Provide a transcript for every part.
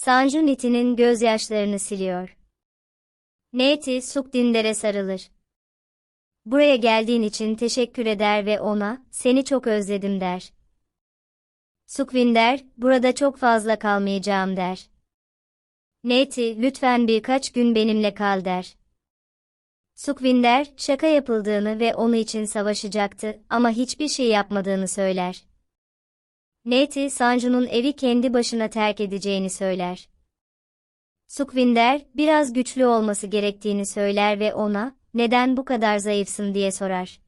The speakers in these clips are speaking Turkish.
Sanju Niti'nin gözyaşlarını siliyor. Neti Sukdinder'e sarılır. Buraya geldiğin için teşekkür eder ve ona, seni çok özledim der. Sukvinder, burada çok fazla kalmayacağım der. Neti, lütfen birkaç gün benimle kal der. Sukvinder, şaka yapıldığını ve onu için savaşacaktı ama hiçbir şey yapmadığını söyler. Neti, Sanju'nun evi kendi başına terk edeceğini söyler. Sukvinder, biraz güçlü olması gerektiğini söyler ve ona, neden bu kadar zayıfsın diye sorar.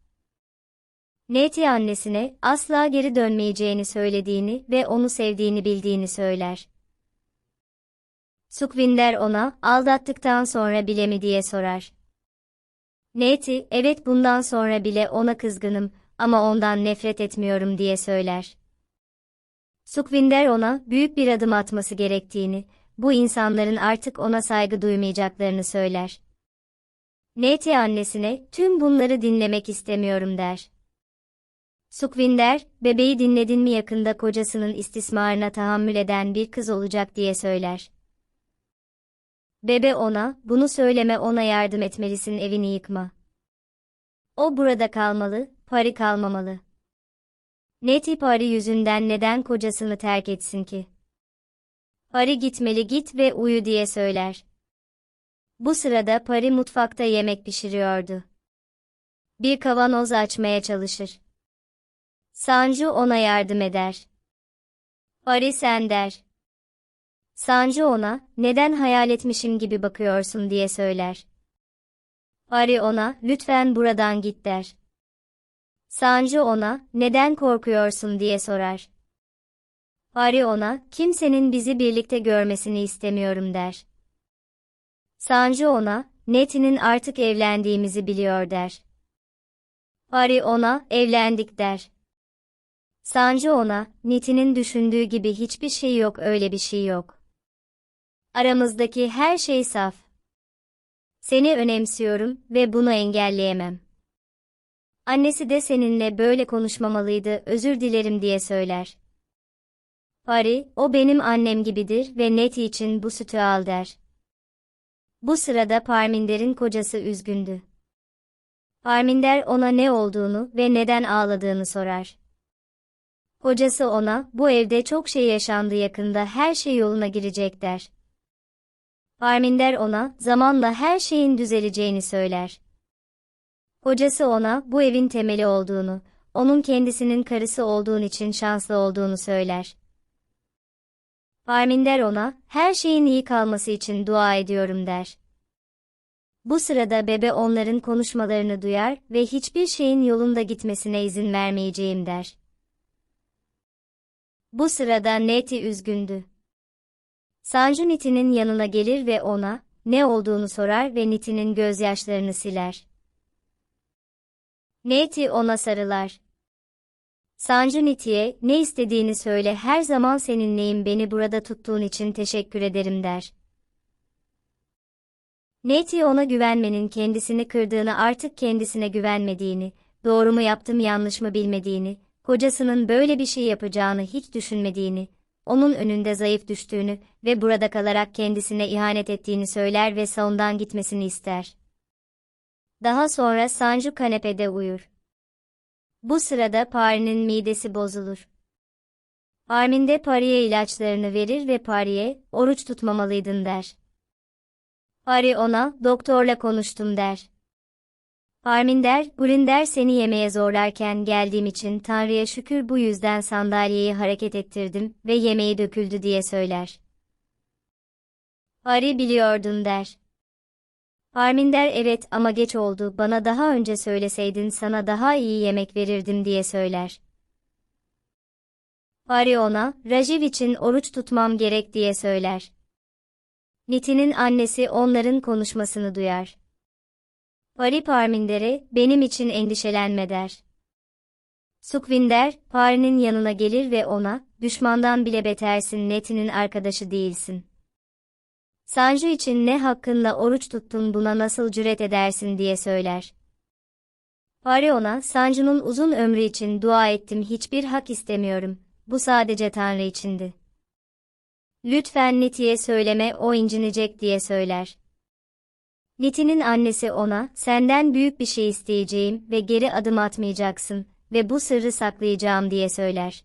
Neti annesine, asla geri dönmeyeceğini söylediğini ve onu sevdiğini bildiğini söyler. Sukvinder ona, aldattıktan sonra bile mi diye sorar. Neti, evet bundan sonra bile ona kızgınım ama ondan nefret etmiyorum diye söyler. Sukvinder ona, büyük bir adım atması gerektiğini, bu insanların artık ona saygı duymayacaklarını söyler. Neti annesine, tüm bunları dinlemek istemiyorum der. Sukvinder, bebeği dinledin mi yakında kocasının istismarına tahammül eden bir kız olacak diye söyler. Bebe ona, bunu söyleme ona yardım etmelisin evini yıkma. O burada kalmalı, Pari kalmamalı. Neti Pari yüzünden neden kocasını terk etsin ki? Pari gitmeli git ve uyu diye söyler. Bu sırada Pari mutfakta yemek pişiriyordu. Bir kavanoz açmaya çalışır. Sanju ona yardım eder. Pari sen der. Sanju ona, neden hayal etmişim gibi bakıyorsun diye söyler. Pari ona, lütfen buradan git der. Sanju ona, neden korkuyorsun diye sorar. Pari ona, kimsenin bizi birlikte görmesini istemiyorum der. Sanju ona, Neti'nin artık evlendiğimizi biliyor der. Pari ona, evlendik der. Sanju ona, Neti'nin düşündüğü gibi hiçbir şey yok öyle bir şey yok. Aramızdaki her şey saf. Seni önemsiyorum ve bunu engelleyemem. Annesi de seninle böyle konuşmamalıydı, özür dilerim diye söyler. Pari, o benim annem gibidir ve Neti için bu sütü al der. Bu sırada Parminder'in kocası üzgündü. Parminder ona ne olduğunu ve neden ağladığını sorar. Kocası ona, bu evde çok şey yaşandı yakında her şey yoluna girecek der. Parminder ona, zamanla her şeyin düzeleceğini söyler. Kocası ona, bu evin temeli olduğunu, onun kendisinin karısı olduğun için şanslı olduğunu söyler. Parminder ona, her şeyin iyi kalması için dua ediyorum der. Bu sırada bebe onların konuşmalarını duyar ve hiçbir şeyin yolunda gitmesine izin vermeyeceğim der. Bu sırada Neti üzgündü. Sanju Niti'nin yanına gelir ve ona, ne olduğunu sorar ve Niti'nin gözyaşlarını siler. Neti ona sarılar. Sanju Niti'ye, ne istediğini söyle her zaman seninleyim beni burada tuttuğun için teşekkür ederim der. Neti ona güvenmenin kendisini kırdığını artık kendisine güvenmediğini, doğru mu yaptım yanlış mı bilmediğini, kocasının böyle bir şey yapacağını hiç düşünmediğini, onun önünde zayıf düştüğünü ve burada kalarak kendisine ihanet ettiğini söyler ve salondan gitmesini ister. Daha sonra Sanju kanepede uyur. Bu sırada Pari'nin midesi bozulur. Armin de Pari'ye ilaçlarını verir ve Pari'ye, oruç tutmamalıydın der. Pari ona, doktorla konuştum der. Parminder, Gurinder seni yemeye zorlarken geldiğim için Tanrı'ya şükür bu yüzden sandalyeyi hareket ettirdim ve yemeği döküldü diye söyler. Pari biliyordun der. Parminder evet ama geç oldu bana daha önce söyleseydin sana daha iyi yemek verirdim diye söyler. Pari ona, Rajiv için oruç tutmam gerek diye söyler. Niti'nin annesi onların konuşmasını duyar. Pari Parminder'e, benim için endişelenme der. Sukvinder, Pari'nin yanına gelir ve ona, düşmandan bile betersin Neti'nin arkadaşı değilsin. Sanju için ne hakkınla oruç tuttun buna nasıl cüret edersin diye söyler. Pari ona, Sanju'nun uzun ömrü için dua ettim hiçbir hak istemiyorum, bu sadece Tanrı içindi. Lütfen Niti'ye söyleme o incinecek diye söyler. Niti'nin annesi ona, senden büyük bir şey isteyeceğim ve geri adım atmayacaksın ve bu sırrı saklayacağım diye söyler.